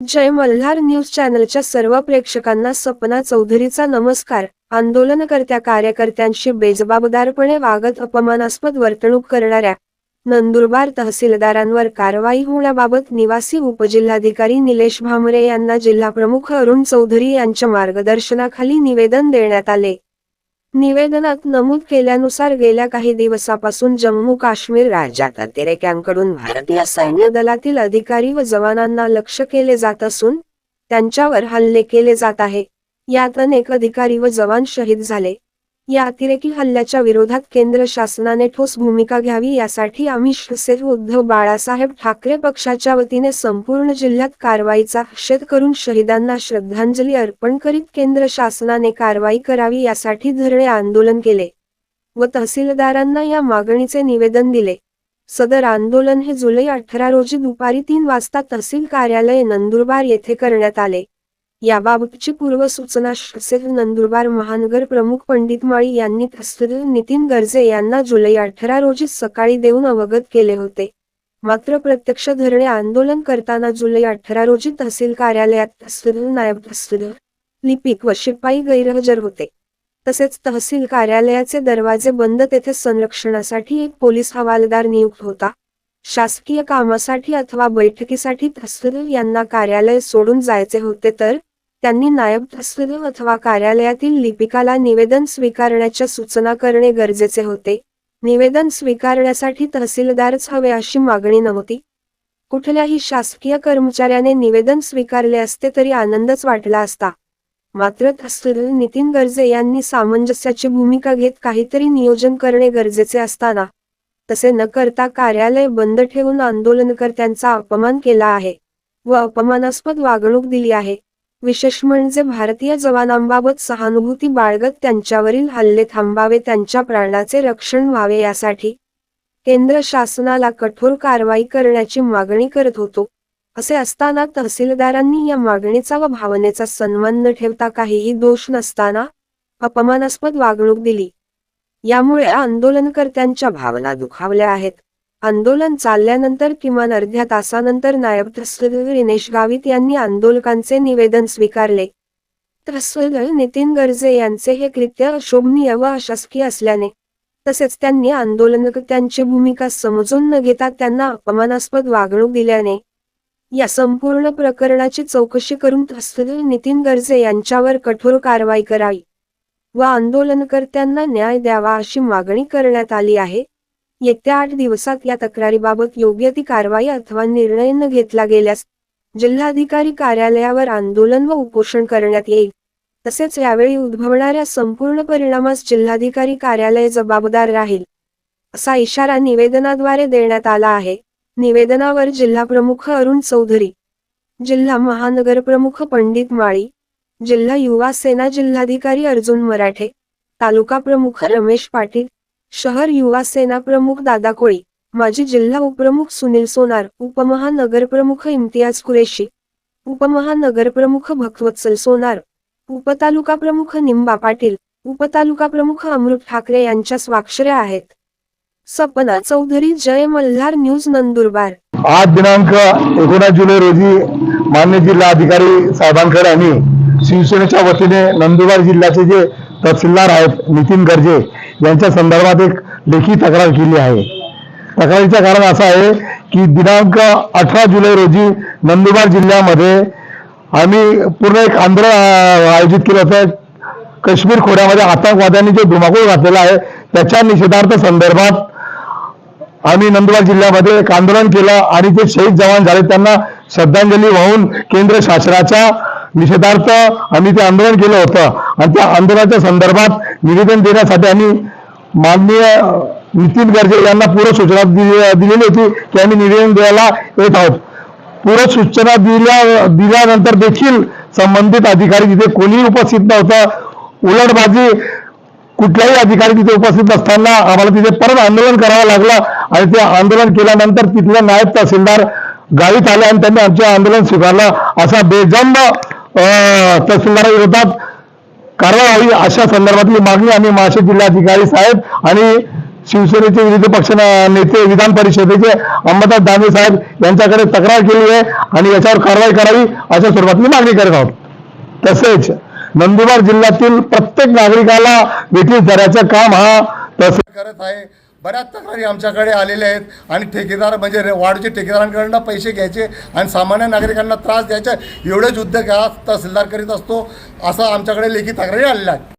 जय Malhar news चॅनलच्या सर्व प्रेक्षकांना सपना चौधरीचा नमस्कार. आंदोलनकर्त्या कार्यकर्त्यांशी बेजबाबदारपणे वागत अपमानास्पद वर्तणूक करणाऱ्या नंदुरबार तहसीलदारांवर कारवाई होण्याबाबत निवासी उपजिल्हाधिकारी निलेश भामरे यांना जिल्हाप्रमुख अरुण चौधरी यांच्या मार्गदर्शनाखाली निवेदन देण्यात आले. निवेदनात नमूद केल्यानुसार गेल्या काही दिवसापासून जम्मू काश्मीर राज्यात अतिरेक्यांकडून भारतीय सैन्य दलातील अधिकारी व जवानांना लक्ष केले जात असून त्यांच्यावर हल्ले केले जात आहे. यात अनेक अधिकारी व जवान शहीद झाले. या अतिरेकी हल्ल्याच्या विरोधात केंद्र शासनाने ठोस भूमिका घ्यावी यासाठी आम्ही शिवसेना उद्धव बाळासाहेब ठाकरे पक्षाच्या वतीने संपूर्ण जिल्ह्यात कारवाईचा निषेध करून शहीदांना श्रद्धांजली अर्पण करीत केंद्र शासनाने कारवाई करावी यासाठी धरणे आंदोलन केले व तहसीलदारांना या मागणीचे निवेदन दिले. सदर आंदोलन हे जुलै अठरा रोजी दुपारी तीन वाजता तहसील कार्यालय नंदुरबार येथे करण्यात आले. याबाबतची पूर्वसूचना शिवसेना नंदुरबार महानगर प्रमुख पंडित माळी यांनी तहसील नितीन गर्जे यांना जुलै अठरा रोजी सकाळी देऊन अवगत केले होते. मात्र प्रत्यक्ष धरणे आंदोलन करताना जुलै अठरा रोजी तहसील कार्यालयात तहसील नायब तहसील लिपिक व शिपाई गैरहजर होते. तसेच तहसील कार्यालयाचे दरवाजे बंद तेथे संरक्षणासाठी एक पोलीस हवालदार नियुक्त होता. शासकीय कामासाठी अथवा बैठकीसाठी तहसील यांना कार्यालय सोडून जायचे होते तर त्यांनी नायब तहसील अथवा कार्यालयातील लिपिकाला निवेदन स्वीकारण्याच्या सूचना करणे गरजेचे होते. निवेदन स्वीकारण्यासाठी तहसीलदारच हवे अशी मागणी नव्हती. कुठल्याही शासकीय कर्मचाऱ्याने निवेदन स्वीकारले असते तरी आनंदच वाटला असता. मात्र तहसील नितीन गर्जे यांनी सामंजस्याची भूमिका घेत काहीतरी नियोजन करणे गरजेचे असताना तसे न करता कार्यालय बंद ठेवून आंदोलनकर्त्यांचा अपमान केला आहे व अपमानास्पद वागणूक दिली आहे. विशेष म्हणजे भारतीय जवानांबाबत सहानुभूती बाळगत त्यांच्यावरील हल्ले थांबावे त्यांच्या प्राणाचे रक्षण व्हावे यासाठी केंद्र शासनाला कठोर कारवाई करण्याची मागणी करत होतो. असे असताना तहसीलदारांनी या मागणीचा व भावनेचा सन्मान न ठेवता काहीही दोष नसताना अपमानास्पद वागणूक दिली. यामुळे आंदोलनकर्त्यांच्या भावना दुखावल्या आहेत. आंदोलन चालल्यानंतर किमान अर्ध्या तासानंतर नायब तहसीलदार दिनेश गावित यांनी आंदोलकांचे निवेदन स्वीकारले. तहसीलदार नितीन गर्जे यांचे हे कृत्य अशोभनीय व अशासकीय असल्याने तसेच त्यांनी आंदोलनकर्त्यांची भूमिका समजून न घेता त्यांना अपमानास्पद वागणूक दिल्याने या संपूर्ण प्रकरणाची चौकशी करून तहसीलदार नितीन गर्जे यांच्यावर कठोर कारवाई करावी व आंदोलनकर्त्यांना न्याय द्यावा अशी मागणी करण्यात आली आहे. येत्या आठ दिवसात या तक्रारीबाबत योग्य ती कारवाई अथवा निर्णय न घेतला गेल्यास जिल्हाधिकारी कार्यालयावर आंदोलन व उपोषण करण्यात येईल. तसेच यावेळी उद्भवणाऱ्या संपूर्ण परिणामास जिल्हाधिकारी कार्यालय जबाबदार राहील असा इशारा निवेदनाद्वारे देण्यात आला आहे. निवेदनावर जिल्हा प्रमुख अरुण चौधरी जिल्हा महानगर प्रमुख पंडित माळी जिल्हा युवा सेना जिल्हाधिकारी अर्जुन मराठे तालुका प्रमुख रमेश पाटील शहर युवा सेना प्रमुख दादा कोळी माजी जिल्हा उपप्रमुख सुनील सोनार उपमहानगर प्रमुख इम्तियाज कुरेशी उपमहानगर प्रमुख भक्तवत्सल सोनार उपतालुका प्रमुख निंबा पाटील उपतालुका प्रमुख अमृत ठाकरे यांच्या स्वाक्षऱ्या आहेत. सपना चौधरी जय मल्हार न्यूज नंदुरबार. आज दिनांक एकोणीस जुलै रोजी मान्य जिल्हाधिकारी साहेबांकडे आम्ही शिवसेनेच्या वतीने नंदुरबार जिल्ह्याचे जे तहसीलदार आहेत नितीन गर्जे यांच्या संदर्भात एक लेखी तक्रार केली आहे. तक्रारीचं कारण असं आहे की दिनांक अठरा जुलै रोजी नंदुरबार जिल्ह्यामध्ये आम्ही पूर्ण एक आंदोलन आयोजित केलं होतं. काश्मीर खोऱ्यामध्ये आतंकवाद्यांनी जो धुमाकूळ घातलेला आहे त्याच्या निषेधार्थ संदर्भात आम्ही नंदुरबार जिल्ह्यामध्ये एक आंदोलन केलं आणि जे शहीद जवान झाले. त्यांना श्रद्धांजली वाहून केंद्र शासनाच्या निषेधार्थ आम्ही ते आंदोलन केलं होतं. आणि त्या आंदोलनाच्या संदर्भात निवेदन देण्यासाठी आम्ही माननीय नितीन गर्जे यांना पूर्व सूचना दिलेली होती की आम्ही निवेदन द्यायला येत आहोत. पूर्व सूचना दिल्या दिल्यानंतर देखील संबंधित अधिकारी तिथे कोणीही उपस्थित नव्हतं. उलटबाजी कुठलाही अधिकारी तिथे उपस्थित नसताना आम्हाला तिथे परत आंदोलन करावं लागलं आणि ते आंदोलन केल्यानंतर तिथले नायब तहसीलदार गावीत आले आणि त्यांनी आमचे आंदोलन स्वीकारलं. असा बेजंब अं, तहसीलदाराविरोधात कारवाई व्हावी अशा संदर्भातली मागणी आम्ही महाराष्ट्र जिल्हाधिकारी साहेब आणि शिवसेनेचे विरोधी पक्ष नेते विधान परिषदेचे अंबादास दानवे साहेब यांच्याकडे तक्रार केली आहे आणि याच्यावर कारवाई करावी अशा स्वरूपातली मागणी करत आहोत. तसेच नंदुरबार जिल्ह्यातील प्रत्येक नागरिकाला वेटीस धरायचं काम हा तहसील करत आहे. बऱ्याच तक्रारी आमच्याकडे आलेल्या आहेत. आणि ठेकेदार म्हणजे रे- ठेकेदारांकडनं पैसे घ्यायचे आणि सामान्य नागरिकांना त्रास द्यायचा. एवढेच युद्ध घ्या तहसीलदार करीत असतो असं आमच्याकडे लेखी तक्रारी आलेल्या आहेत.